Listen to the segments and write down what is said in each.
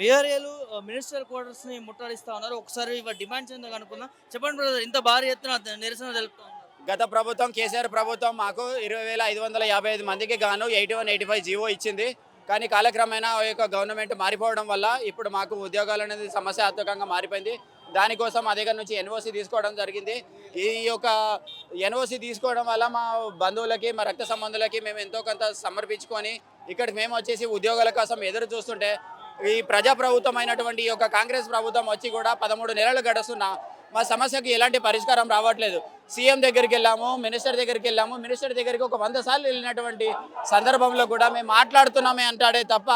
వేరేలు minister క్వార్టర్స్ని ముట్టడిస్తా ఉన్నారు. ఒకసారి demand చేద్దాం కనుక్కుందాం చెప్పండి బ్రదర్ ఇంత భారీ ఎత్తున నిరసన తెలుపుతా గత ప్రభుత్వం కేసీఆర్ ప్రభుత్వం మాకు ఇరవై వేల ఐదు వందల యాభై ఐదు మందికి గాను eighty one eighty five GO ఇచ్చింది. కానీ కాలక్రమేణా ఆ యొక్క గవర్నమెంట్ మారిపోవడం వల్ల ఇప్పుడు మాకు ఉద్యోగాలు అనేది సమస్యాత్మకంగా మారిపోయింది. దానికోసం మా దగ్గర నుంచి ఎన్ఓసి తీసుకోవడం జరిగింది. ఈ యొక్క ఎన్ఓసి తీసుకోవడం వల్ల మా బంధువులకి మా రక్త సంబంధులకి మేము ఎంతో కొంత సమర్పించుకొని ఇక్కడికి మేము వచ్చేసి ఉద్యోగాల కోసం ఎదురు చూస్తుంటే ఈ ప్రజా ప్రభుత్వం అయినటువంటి ఈ యొక్క కాంగ్రెస్ ప్రభుత్వం వచ్చి కూడా పదమూడు నెలలు గడుస్తున్నా మా సమస్యకి ఎలాంటి పరిష్కారం రావట్లేదు. సీఎం దగ్గరికి వెళ్ళాము మినిస్టర్ దగ్గరికి వెళ్ళాము. మినిస్టర్ దగ్గరికి ఒక వంద సార్లు వెళ్ళినటువంటి సందర్భంలో కూడా మేము మాట్లాడుతున్నామే అంటాడే తప్ప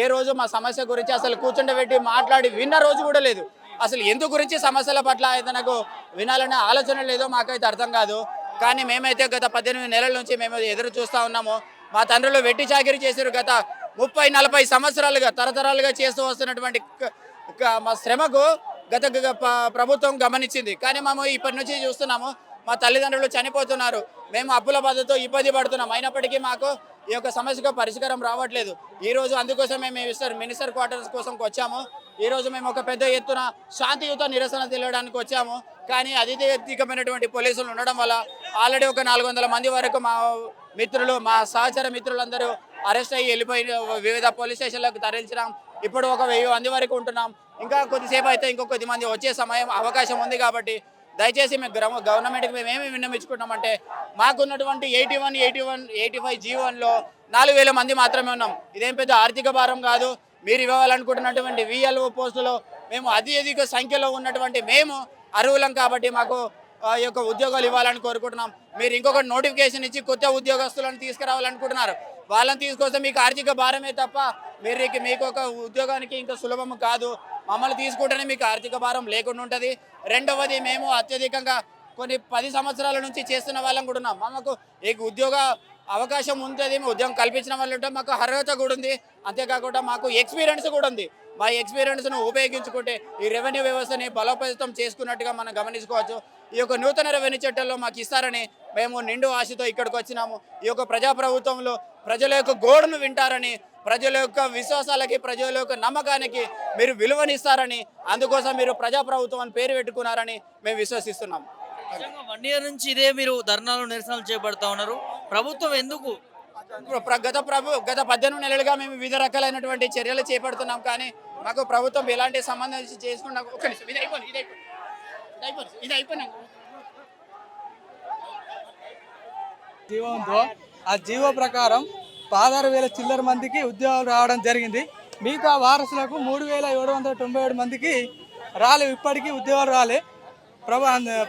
ఏ రోజు మా సమస్య గురించి అసలు కూర్చుండబెట్టి మాట్లాడి విన్న రోజు కూడా లేదు. అసలు ఎందు గురించి సమస్యల పట్ల అయితే నాకు వినాలనే ఆలోచన లేదో మాకైతే అర్థం కాదు. కానీ మేమైతే గత పద్దెనిమిది నెలల నుంచి మేము ఎదురు చూస్తూ ఉన్నాము. మా తండ్రులు వెట్టి చాకిరీ చేశారు గత ముప్పై నలభై సంవత్సరాలుగా తరతరాలుగా చేస్తూ వస్తున్నటువంటి మా శ్రమకు గత గ- ప్రభుత్వం గమనించింది. కానీ మేము ఇప్పటి నుంచి చూస్తున్నాము మా తల్లిదండ్రులు చనిపోతున్నారు. మేము అప్పుల బాధతో ఇబ్బంది పడుతున్నాం. అయినప్పటికీ మాకు ఈ యొక్క సమస్యకు పరిష్కారం రావట్లేదు. ఈరోజు అందుకోసం అందుకోసమే మేము మినిస్టర్ మినిస్టర్ క్వార్టర్స్ కోసం వచ్చాము. ఈ రోజు మేము ఒక పెద్ద ఎత్తున శాంతియుత నిరసన తెలియడానికి వచ్చాము. కానీ అధికారికమైనటువంటి పోలీసులు ఉండడం వల్ల ఆల్రెడీ ఒక నాలుగు వందల మంది వరకు మా మిత్రులు మా సహచర మిత్రులందరూ అరెస్ట్ అయ్యి వెళ్ళిపోయి వివిధ పోలీస్ స్టేషన్లకు తరలించడం. ఇప్పుడు ఒక వెయ్యి మంది వరకు ఉంటున్నాం. ఇంకా కొద్దిసేపు అయితే ఇంకో కొద్ది మంది వచ్చే సమయం అవకాశం ఉంది కాబట్టి దయచేసి మేము గ్రమ గవర్నమెంట్కి మేము ఏమి విన్నమించుకుంటామంటే మాకున్నటువంటి eighty one eighty one eighty five G వన్లో నాలుగు వేల మంది మాత్రమే ఉన్నాం. ఇదేం పెద్ద ఆర్థిక భారం కాదు. మీరు ఇవ్వాలనుకుంటున్నటువంటి విఎల్ఓ పోస్టులో మేము అతి అధిక సంఖ్యలో ఉన్నటువంటి మేము అర్హులం కాబట్టి మాకు ఆ యొక్క ఉద్యోగాలు ఇవ్వాలని కోరుకుంటున్నాం. మీరు ఇంకొక నోటిఫికేషన్ ఇచ్చి కొత్త ఉద్యోగస్తులను తీసుకురావాలనుకుంటున్నారు. వాళ్ళని తీసుకొస్తే మీకు ఆర్థిక భారమే తప్ప మీరు మీకు ఒక ఉద్యోగానికి ఇంకా సులభం కాదు. మమ్మల్ని తీసుకుంటేనే మీకు ఆర్థిక భారం లేకుండా ఉంటుంది. రెండవది మేము అత్యధికంగా కొన్ని పది సంవత్సరాల నుంచి చేస్తున్న వాళ్ళం కూడా ఉన్నాం. మాకు ఈ ఉద్యోగ అవకాశం ఉంటుంది. మేము ఉద్యోగం కల్పించిన వాళ్ళు ఉంటే మాకు అర్హత కూడా ఉంది. అంతేకాకుండా మాకు ఎక్స్పీరియన్స్ కూడా ఉంది. మా ఎక్స్పీరియన్స్ను ఉపయోగించుకుంటే ఈ రెవెన్యూ వ్యవస్థని బలోపేతం చేసుకున్నట్టుగా మనం గమనించుకోవచ్చు. ఈ యొక్క నూతన రెవెన్యూ చట్టంలో మాకు ఇస్తారని మేము నిండు ఆశతో ఇక్కడికి వచ్చినాము. ఈ యొక్క ప్రజాప్రభుత్వంలో ప్రజల యొక్క గోడును వింటారని ప్రజల యొక్క విశ్వాసాలకి ప్రజల యొక్క నమ్మకానికి మీరు విలువనిస్తారని అందుకోసం మీరు ప్రజాప్రభుత్వం అని పేరు పెట్టుకున్నారని మేము విశ్వసిస్తున్నాం వన్ ఇయర్ నుంచి ఇదే మీరు ధర్నాలు నిరసనలు చేపడతా ఉన్నారు. ప్రభుత్వం ఎందుకు గత ప్రభు గత పద్దెనిమిది నెలలుగా మేము వివిధ రకాలైనటువంటి చర్యలు చేపడుతున్నాం కానీ మాకు ప్రభుత్వం ఎలాంటి సంబంధం చేసుకున్నా ఒక నిమిషం ఇది అయిపోయింది ఇది అయిపోయింది ఇది అయిపోయినా జీవో ఉందో ఆ జీవో ప్రకారం పదహారు వేల చిల్లర మందికి ఉద్యోగాలు రావడం జరిగింది. మిగతా వారసులకు మూడు వేల ఏడు వందల తొంభై ఏడు మందికి రాలేవు ఇప్పటికీ ఉద్యోగాలు రాలే. ప్రభు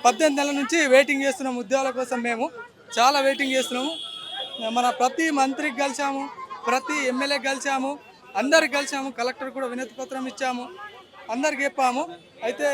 పద్దెనిమిది నెలల నుంచి వెయిటింగ్ చేస్తున్నాం ఉద్యోగాల కోసం మేము. చాలా వెయిటింగ్ చేస్తున్నాము. మన ప్రతి మంత్రికి కలిసాము ప్రతి ఎమ్మెల్యే కలిసాము అందరికి కలిసాము కలెక్టర్ కూడా వినతి పత్రం ఇచ్చాము అందరికి చెప్పాము అయితే